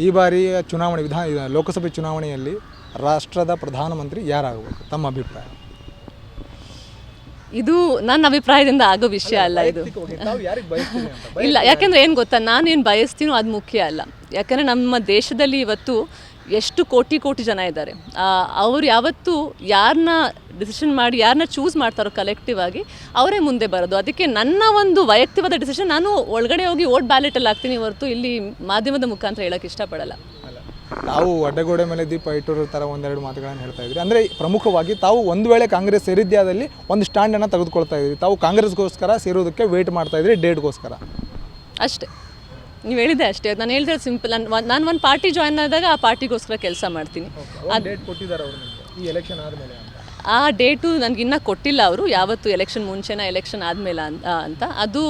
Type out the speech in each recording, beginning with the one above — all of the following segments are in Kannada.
ಈ ಬಾರಿಯ ಚುನಾವಣೆ ವಿಧಾನ ಲೋಕಸಭೆ ಚುನಾವಣೆಯಲ್ಲಿ ರಾಷ್ಟ್ರದ ಪ್ರಧಾನಮಂತ್ರಿ ಯಾರಾಗಬೇಕು? ತಮ್ಮ ಅಭಿಪ್ರಾಯ. ಇದು ನನ್ನ ಅಭಿಪ್ರಾಯದಿಂದ ಆಗೋ ವಿಷಯ ಅಲ್ಲ ಇದು ಇಲ್ಲ ಯಾಕೆಂದ್ರೆ ಏನು ಗೊತ್ತಾ? ನಾನೇನು ಬಯಸ್ತೀನೋ ಅದು ಮುಖ್ಯ ಅಲ್ಲ. ಯಾಕಂದರೆ ನಮ್ಮ ದೇಶದಲ್ಲಿ ಇವತ್ತು ಎಷ್ಟು ಕೋಟಿ ಕೋಟಿ ಜನ ಇದ್ದಾರೆ. ಅವ್ರು ಯಾವತ್ತೂ ಯಾರನ್ನ ಡಿಸಿಷನ್ ಮಾಡಿ ಯಾರನ್ನ ಚೂಸ್ ಮಾಡ್ತಾರೋ ಕಲೆಕ್ಟಿವ್ ಆಗಿ ಅವರೇ ಮುಂದೆ ಬರೋದು. ಅದಕ್ಕೆ ನನ್ನ ಒಂದು ವೈಯಕ್ತಿಕವಾದ ಡಿಸಿಷನ್ ನಾನು ಒಳಗಡೆ ಹೋಗಿ ಓಟ್ ಬ್ಯಾಲೆಟಲ್ಲಿ ಹಾಕ್ತೀನಿ ಹೊರತು ಇಲ್ಲಿ ಮಾಧ್ಯಮದ ಮುಖಾಂತರ ಹೇಳೋಕ್ಕೆ ಇಷ್ಟಪಡಲ್ಲ. ತಾವು ಅಡ್ಡಗೋಡೆ ಮೇಲೆ ದೀಪ ಇಟ್ಟರು ಥರ ಒಂದೆರಡು ಮಾತುಗಳನ್ನು ಹೇಳ್ತಾ ಇದ್ರಿ. ಅಂದರೆ ಪ್ರಮುಖವಾಗಿ ತಾವು ಒಂದು ವೇಳೆ ಕಾಂಗ್ರೆಸ್ ಸೇರಿದ್ಯಾದಲ್ಲಿ ಒಂದು ಸ್ಟ್ಯಾಂಡನ್ನು ತೆಗೆದುಕೊಳ್ತಾ ಇದ್ರಿ. ತಾವು ಕಾಂಗ್ರೆಸ್ಗೋಸ್ಕರ ಸೇರೋದಕ್ಕೆ ವೇಟ್ ಮಾಡ್ತಾ ಇದ್ರಿ ಡೇಟ್ಗೋಸ್ಕರ ಅಷ್ಟೇ. ನೀವು ಹೇಳಿದೆ ಅಷ್ಟೇ. ನಾನು ಹೇಳಿದ್ರೆ ಸಿಂಪಲ್ ನಾನು ನಾನು ಒಂದು ಪಾರ್ಟಿ ಜಾಯ್ನ್ ಆದಾಗ ಆ ಪಾರ್ಟಿಗೋಸ್ಕರ ಕೆಲಸ ಮಾಡ್ತೀನಿ. ಡೇಟ್ ಕೊಟ್ಟಿದ್ದಾರೆ ಅವರು ಈ ಎಲೆಕ್ಷನ್ ಆದಮೇಲೆ ಆ ಡೇಟು ನನಗಿನ್ನೂ ಕೊಟ್ಟಿಲ್ಲ ಅವರು ಯಾವತ್ತು ಎಲೆಕ್ಷನ್ ಮುಂಚೆನ ಎಲೆಕ್ಷನ್ ಆದಮೇಲೆ ಅಂತ ಅಂತ. ಅದು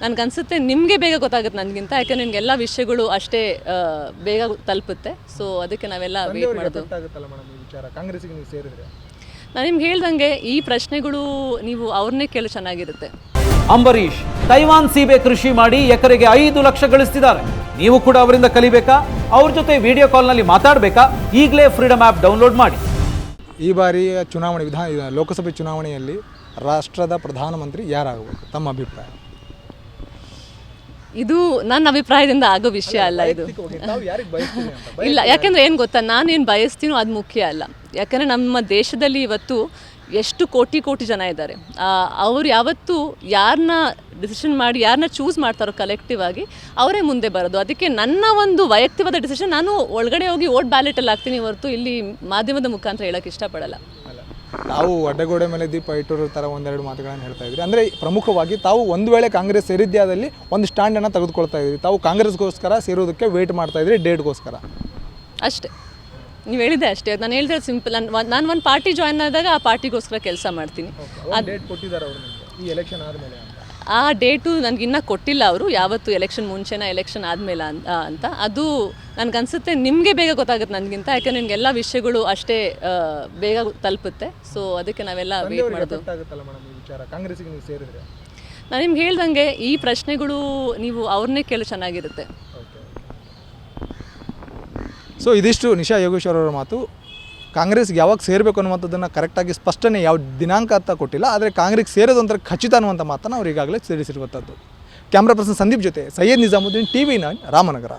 ನನಗನ್ಸುತ್ತೆ ನಿಮಗೆ ಬೇಗ ಗೊತ್ತಾಗುತ್ತೆ ನನಗಿಂತ ಯಾಕಂದ್ರೆ ನಿಮಗೆಲ್ಲ ವಿಷಯಗಳು ಅಷ್ಟೇ ಆ, ಬೇಗ ತಲುಪುತ್ತೆ. ಸೊ ಅದಕ್ಕೆ ನಾವೆಲ್ಲ ವೇಟ್ ಮಾಡೋದು. ನಾನು ನಿಮ್ಗೆ ಹೇಳ್ದಂಗೆ ಈ ಪ್ರಶ್ನೆಗಳು ನೀವು ಅವ್ರನ್ನೇ ಕೇಳು ಚೆನ್ನಾಗಿರುತ್ತೆ. ಅಂಬರೀಷ್ ತೈವಾನ್ ಸೀಬೆ ಕೃಷಿ ಮಾಡಿ ಎಕರೆಗೆ ಐದು ಲಕ್ಷ ಗಳಿಸ್ತಿದ್ದಾರೆ. ನೀವು ಕೂಡ ಅವರಿಂದ ಕಲಿಬೇಕಾ? ಅವ್ರ ಜೊತೆ ವಿಡಿಯೋ ಕಾಲ್ನಲ್ಲಿ ಮಾತಾಡಬೇಕಾ? ಈಗಲೇ ಫ್ರೀಡಮ್ ಆ್ಯಪ್ ಡೌನ್ಲೋಡ್ ಮಾಡಿ. ಈ ಬಾರಿಯ ಚುನಾವಣೆ ವಿಧಾನ ಲೋಕಸಭೆ ಚುನಾವಣೆಯಲ್ಲಿ ರಾಷ್ಟ್ರದ ಪ್ರಧಾನಮಂತ್ರಿ ಯಾರಾಗಬೇಕು? ತಮ್ಮ ಅಭಿಪ್ರಾಯ. ಇದು ನನ್ನ ಅಭಿಪ್ರಾಯದಿಂದ ಆಗೋ ವಿಷಯ ಅಲ್ಲ ಇದು. ಇಲ್ಲ ಯಾಕಂದ್ರೆ ಏನು ಗೊತ್ತಾ ನಾನೇನು ಬಯಸ್ತೀನೋ ಅದು ಮುಖ್ಯ ಅಲ್ಲ. ಯಾಕಂದ್ರೆ ನಮ್ಮ ದೇಶದಲ್ಲಿ ಇವತ್ತು ಎಷ್ಟು ಕೋಟಿ ಕೋಟಿ ಜನ ಇದ್ದಾರೆ. ಅವ್ರು ಯಾವತ್ತೂ ಯಾರನ್ನ ಡಿಸಿಷನ್ ಮಾಡಿ ಯಾರನ್ನ ಚೂಸ್ ಮಾಡ್ತಾರೋ ಕಲೆಕ್ಟಿವ್ ಆಗಿ ಅವರೇ ಮುಂದೆ ಬರೋದು. ಅದಕ್ಕೆ ನನ್ನ ಒಂದು ವೈಯಕ್ತಿಕವಾದ ಡಿಸಿಷನ್ ನಾನು ಒಳಗಡೆ ಹೋಗಿ ಓಟ್ ಬ್ಯಾಲೆಟಲ್ಲಿ ಹಾಕ್ತೀನಿ ಹೊರತು ಇಲ್ಲಿ ಮಾಧ್ಯಮದ ಮುಖಾಂತರ ಹೇಳೋಕ್ಕೆ ಇಷ್ಟಪಡಲ್ಲ. ತಾವು ಅಡ್ಡಗೋಡೆ ಮೇಲೆ ದೀಪ ಇಟ್ಟರು ಥರ ಒಂದೆರಡು ಮಾತುಗಳನ್ನು ಹೇಳ್ತಾ ಇದ್ರಿ. ಅಂದರೆ ಪ್ರಮುಖವಾಗಿ ತಾವು ಒಂದು ವೇಳೆ ಕಾಂಗ್ರೆಸ್ ಸೇರಿದ್ಯಾದಲ್ಲಿ ಒಂದು ಸ್ಟ್ಯಾಂಡನ್ನು ತೆಗೆದುಕೊಳ್ತಾ ಇದ್ರಿ. ತಾವು ಕಾಂಗ್ರೆಸ್ಗೋಸ್ಕರ ಸೇರೋದಕ್ಕೆ ವೇಟ್ ಮಾಡ್ತಾ ಇದ್ರಿ ಡೇಟ್ಗೋಸ್ಕರ ಅಷ್ಟೇ. ನೀವು ಹೇಳಿದೆ ಅಷ್ಟೇ ನಾನು ಹೇಳಿದ್ರೆ ಸಿಂಪಲ್ ನಾನು ನಾನು ಒಂದು ಪಾರ್ಟಿ ಜಾಯ್ನ್ ಆದಾಗ ಆ ಪಾರ್ಟಿಗೋಸ್ಕರ ಕೆಲಸ ಮಾಡ್ತೀನಿ. ಈ ಎಲೆಕ್ಷನ್ ಆದಮೇಲೆ ಅಂತ? ಆ ಡೇಟು ನನಗಿನ್ನೂ ಕೊಟ್ಟಿಲ್ಲ ಅವರು ಯಾವತ್ತು ಎಲೆಕ್ಷನ್ ಮುಂಚೆನ ಎಲೆಕ್ಷನ್ ಆದಮೇಲೆ ಅಂತ. ಅದು ನನಗನ್ಸುತ್ತೆ ನಿಮಗೆ ಬೇಗ ಗೊತ್ತಾಗುತ್ತೆ ನನಗಿಂತ ಯಾಕಂದ್ರೆ ನಿಮಗೆಲ್ಲ ವಿಷಯಗಳು ಅಷ್ಟೇ ಬೇಗ ತಲುಪುತ್ತೆ. ಸೊ ಅದಕ್ಕೆ ನಾವೆಲ್ಲ ವೇಟ್ ಮಾಡೋದು ನಾನು ನಿಮ್ಗೆ ಹೇಳ್ದಂಗೆ ಈ ಪ್ರಶ್ನೆಗಳು ನೀವು ಅವ್ರನ್ನೇ ಕೇಳು ಚೆನ್ನಾಗಿರುತ್ತೆ. ಸೊ ಇದಿಷ್ಟು ನಿಶಾ ಯೋಗೇಶ್ವರ ಅವರ ಮಾತು. ಕಾಂಗ್ರೆಸ್ಗೆ ಯಾವಾಗ ಸೇರಬೇಕು ಅನ್ನುವಂಥದ್ದನ್ನು ಕರೆಕ್ಟಾಗಿ ಸ್ಪಷ್ಟನೆ ಯಾವ ದಿನಾಂಕ ಅಂತ ಕೊಟ್ಟಿಲ್ಲ. ಆದರೆ ಕಾಂಗ್ರೆಸ್ ಸೇರೋದು ಒಂಥರ ಖಚಿತ ಅನ್ನುವಂಥ ಮಾತನ್ನು ಅವರು ಈಗಾಗಲೇ ಸೇರಿಸಿರುವಂಥದ್ದು ಕ್ಯಾಮ್ರಾ ಪರ್ಸನ್ ಸಂದೀಪ್ ಜೊತೆ Syed Nizamuddin T V nine, Ramanagara.